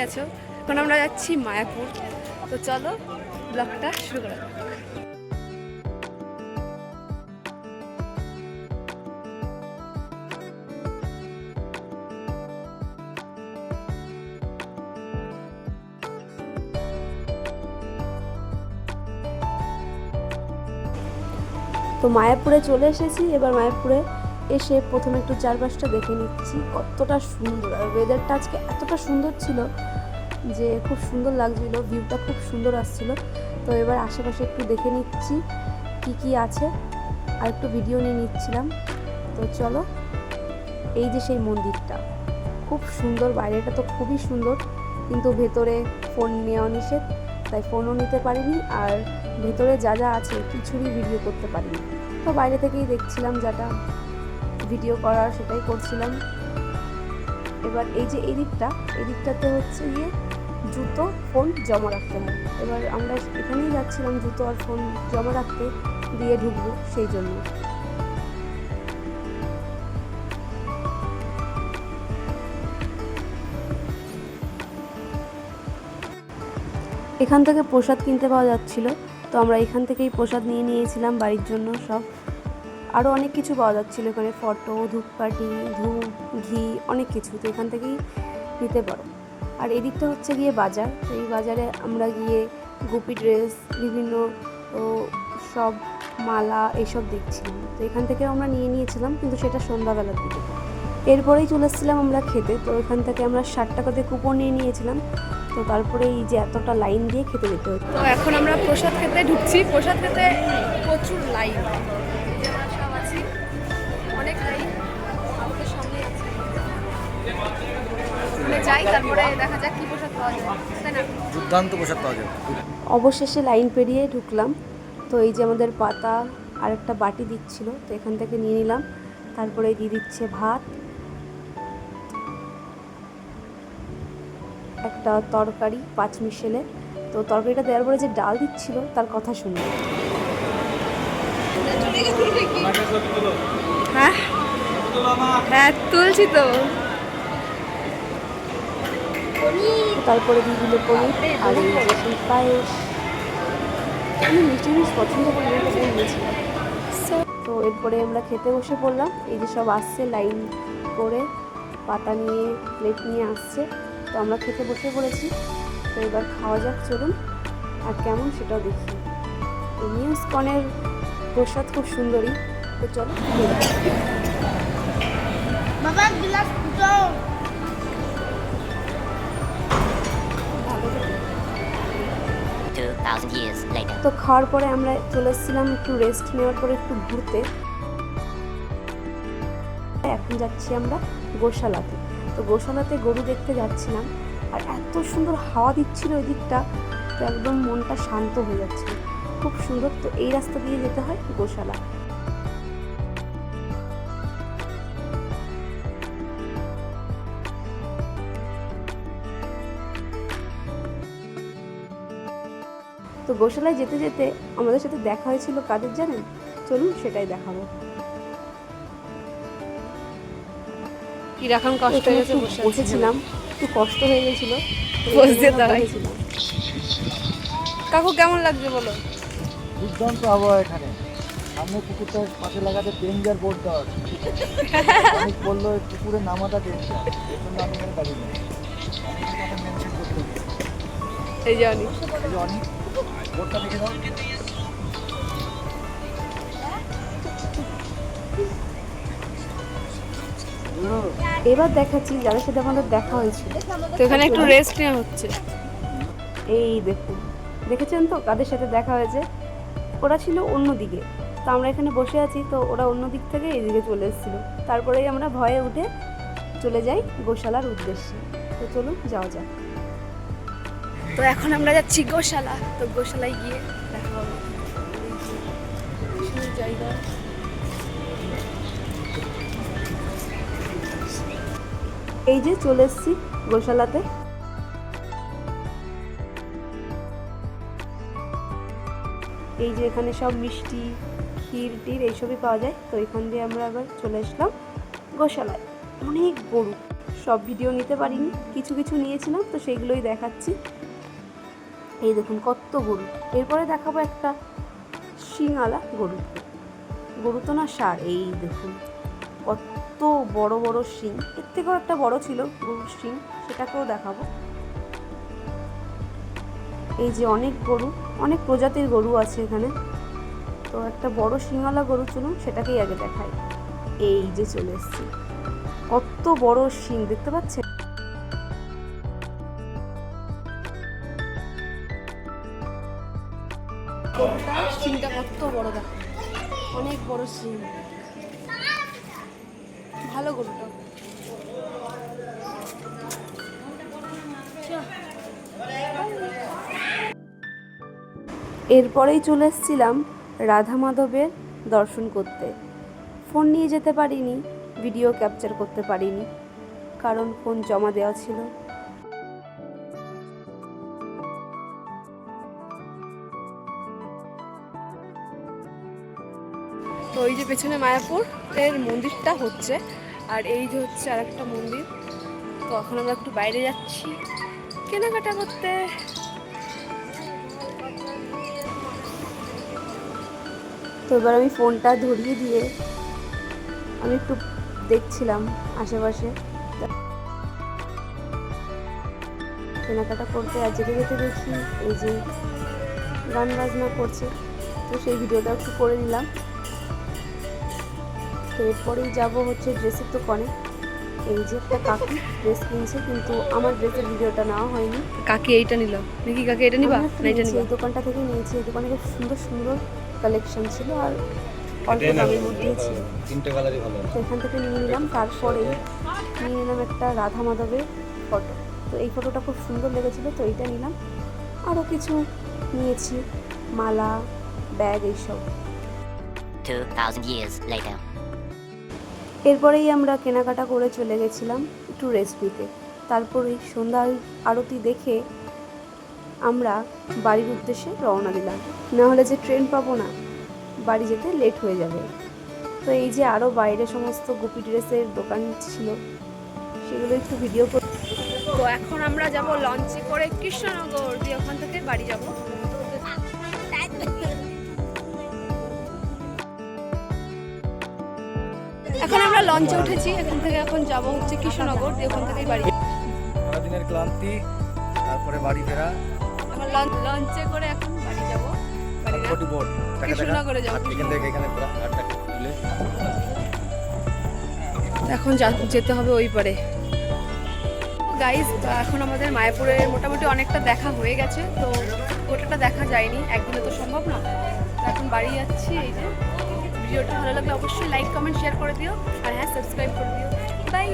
গেছো? এখন আমরা যাচ্ছি মায়াপুর। তো চলো, ব্লগটা শুরু করা তো মায়াপুরে চলে এসেছি। এবার মায়াপুরে এসে প্রথমে একটু চারপাশটা দেখে নিচ্ছি, কতটা সুন্দর। আর ওয়েদারটা আজকে এতটা সুন্দর ছিল যে খুব সুন্দর লাগছিল ভিউটা খুব সুন্দর আসছিল। তো এবার আশেপাশে একটু দেখে নিচ্ছি কি কি আছে, আর একটু ভিডিও নিয়ে নিচ্ছিলাম। তো চলো, এই যে সেই মন্দিরটা। খুব সুন্দর, বাইরেটা তো খুবই সুন্দর, কিন্তু ভেতরে ফোন নেওয়া নিষেধ, তাই ফোনও নিতে পারিনি, আর ভেতরে যা যা আছে কিছুরই ভিডিও করতে পারিনি। তো বাইরে থেকেই দেখছিলাম যেটা ভিডিও করার সেটাই করছিলাম। এবার এই যে এদিকটা দিকটা, এই হচ্ছে গিয়ে জুতো ফোন জমা রাখতে হয়। এবার আমরা এখানেই যাচ্ছিলাম জুতো আর ফোন জমা রাখতে, দিয়ে ঢুকবো সেই জন্য। এখান থেকে প্রসাদ কিনতে পাওয়া যাচ্ছিল। তো আমরা এখান থেকেই প্রসাদ নিয়ে নিয়েছিলাম বাড়ির জন্য সব। আরও অনেক কিছু পাওয়া যাচ্ছিল, এখানে ফটো ধূপকাঠি, ধূপ, ঘি, অনেক কিছু। তো এখান থেকেই নিতে পারো। আর এদিকটা হচ্ছে গিয়ে বাজার। তো এই বাজারে আমরা গিয়ে গুপি ড্রেস বিভিন্ন সব মালা এইসব দেখছিলাম। তো এখান থেকে আমরা নিয়ে নিয়েছিলাম, কিন্তু সেটা সন্ধ্যাবেলার দিকে। এরপরেই চলে এসেছিলাম আমরা খেতে। তো এখান থেকে আমরা ষাট টাকাতে কুপন নিয়ে নিয়েছিলাম। তো তারপরে এই যে এতটা লাইন দিয়ে খেতে যেতে হতো। তো এখন আমরা প্রসাদ খেতে ঢুকছি। প্রসাদ খেতে প্রচুর লাইন যাই তারপরে দেখা যাক কি প্রসাদ পাওয়া যায় তাই না? দুর্দান্ত পোশাক পাওয়া যাবে অবশেষে লাইন পেরিয়ে ঢুকলাম। তো এই যে আমাদের পাতা আর একটা বাটি দিচ্ছিল তো এখান থেকে নিয়ে নিলাম। তারপরে দিয়ে দিচ্ছে ভাত। একটা তরকারি পাঁচ মিশেলে তো তরকারিটা দেওয়ার পরে যে ডাল দিচ্ছিল তার কথা শুনলাম হ্যাঁ? হ্যাঁ তুলছি তো। তারপরে দিয়ে দিল পনির আর এই যে সেই পায়েস। আমি মিষ্টি জিনিস পছন্দ করি না তো নিয়েছিলাম তো এরপরে আমরা খেতে বসে পড়লাম। এই যে সব আসছে লাইন করে পাতা নিয়ে প্লেট নিয়ে আসছে। তো আমরা খেতে বসে পড়েছি। তো এবার খাওয়া যাক চলুন। আর কেমন সেটাও দেখি। এই নিউজ কনের প্রসাদ খুব সুন্দরী তো চলো। বাবা গ্লাস তো খাওয়ার পরে আমরা চলে এসেছিলাম একটু রেস্ট নেওয়ার পরে একটু ঘুরতে। এখন যাচ্ছি আমরা গোশালাতে। তো গোশালাতে গরু দেখতে যাচ্ছিলাম, আর এত সুন্দর হাওয়া দিচ্ছিল ওই দিকটা, তো একদম মনটা শান্ত হয়ে যাচ্ছে খুব সুন্দর, তো এই রাস্তা দিয়ে যেতে হয় গোশালা। তো গোশালায় যেতে যেতে আমাদের সাথে দেখা হয়েছিল কাদের জানেন? চলুন সেটাই দেখাবো। কি রকম কষ্ট হয়ে গেছে বসেছিলাম একটু কষ্ট হয়ে গেছিল। বসতে দাঁড়াই। দাঁড়িয়েছিলাম কাকু কেমন লাগছে বলো? দুর্দান্ত আবহাওয়া এখানে। সামনে পুকুরটার পাশে লাগাতে ডেঞ্জার বোর্ড দেওয়া অনেক বলল পুকুরে নামাটা ডেঞ্জার এই জন্য আমি এখানে দাঁড়িয়ে এই যে অনেক বোর্ডটা দেখে দাও এবার দেখাচ্ছি যাদের সাথে আমাদের দেখা হয়েছিল। তো এখানে একটু রেস্ট নেওয়া হচ্ছে। এই দেখুন দেখেছেন তো? কাদের সাথে দেখা হয়েছে। ওরা ছিল অন্যদিকে তো আমরা এখানে বসে আছি তো ওরা অন্য দিক থেকে এইদিকে চলে এসেছিল। তারপরেই আমরা ভয়ে উঠে চলে যাই গোশালার উদ্দেশ্যে। তো চলুন যাওয়া যাক। তো এখন আমরা যাচ্ছি গোশালা। তো গোশালায় গিয়ে দেখা হবে জায়গা। এই যে চলে এসেছি গোশালাতে। এই যে এখানে সব মিষ্টি, ক্ষীর, টির এইসবই পাওয়া যায়। তো এখান দিয়ে আমরা আবার চলে আসলাম গোশালায়। অনেক গরু। সব ভিডিও নিতে পারিনি। কিছু কিছু নিয়েছিলাম, তো সেইগুলোই দেখাচ্ছি। এই দেখুন কত গরু। এরপরে দেখাবো একটা শিঙালা গরু। গরু তো না সার, এই দেখুন কত বড় বড় শিং। এর থেকেও একটা বড় ছিল গরুর শিং, সেটাকেও দেখাবো। এই যে অনেক গরু, অনেক প্রজাতির গরু আছে এখানে। তো একটা বড় শিঙালা গরু চলুন, সেটাকেই আগে দেখাই। এই যে চলে এসেছি। কত বড় শিং, দেখতে পাচ্ছেন? শিংটা কত বড় দেখো। অনেক বড় শিং ভালো গরুটা। এরপরেই চলে এসেছিলাম রাধা মাধবের দর্শন করতে। ফোন নিয়ে যেতে পারিনি ভিডিও ক্যাপচার করতে পারিনি, কারণ ফোন জমা দেওয়া ছিল। ওই যে পেছনে মায়াপুর, এর মন্দিরটা হচ্ছে। আর এই যে হচ্ছে আর একটা মন্দির। তো এখন আমরা একটু বাইরে যাচ্ছি। কেনাকাটা করতে। তো এবার আমি ফোনটা ধরিয়ে দিয়ে আমি একটু দেখছিলাম আশেপাশে। কেনাকাটা করতে আর যেতে যেতে দেখি, এই যে গান বাজনা করছে। তো সেই ভিডিওটা একটু করে নিলাম। তো এরপরেই যাব হচ্ছে ড্রেসের দোকানে। এই যে একটা কাকি ড্রেস কিনছে কিন্তু আমার ড্রেসের ভিডিওটা নেওয়া হয়নি। কাকি এইটা নিল। নাকি কাকি এটা নিবা না এটা নিবা? এই দোকানটা থেকে নিয়েছি। এই দোকানে খুব সুন্দর সুন্দর কালেকশন ছিল আর অল্প দামের মধ্যেই ছিল। তিনটে কালারই ভালো। তো এখান থেকে নিয়ে নিলাম। তারপরে নিয়ে নিলাম একটা রাধা মাধবের ফটো তো এই ফটোটা খুব সুন্দর লেগেছিল তো এইটা নিলাম। আরও কিছু নিয়েছি মালা ব্যাগ এইসব। 2,000 years later. এরপরেই আমরা কেনাকাটা করে চলে গেছিলাম একটু রেস্ট নিতে। তারপরে সন্ধ্যায় আরতি দেখে আমরা বাড়ির উদ্দেশ্যে রওনা দিলাম। না হলে যে ট্রেন পাবো না, বাড়ি যেতে লেট হয়ে যাবে। তো এই যে আরও বাইরে সমস্ত গুপি ড্রেসের দোকান ছিল, সেগুলো একটু ভিডিও করে তো এখন আমরা যাব লঞ্চে করে কৃষ্ণনগর, দিয়ে ওখান থেকে বাড়ি যাব। এখন আমরা লঞ্চে উঠেছি এখান থেকে এখন যাব হচ্ছে কৃষ্ণনগর দিয়ে ওখান থেকেই বাড়ি। সারাদিনের ক্লান্তি তারপরে বাড়ি ফেরা। এখন লঞ্চ- করে এখন বাড়ি যাব কৃষ্ণনগরে যাব, এখান থেকে এখানে পুরো তুলে এখন যা- যেতে হবে ওই পারে। গাইজ এখন আমাদের মায়াপুরের মোটামুটি অনেকটা দেখা হয়ে গেছে তো গোটাটা দেখা যায়নি একদিনে তো সম্ভব না। এখন বাড়ি যাচ্ছি এই যে। ভিডিওটা ভালো লাগলে অবশ্যই লাইক কমেন্ট শেয়ার করে দিও আর হ্যাঁ সাবস্ক্রাইব করে দিও বাই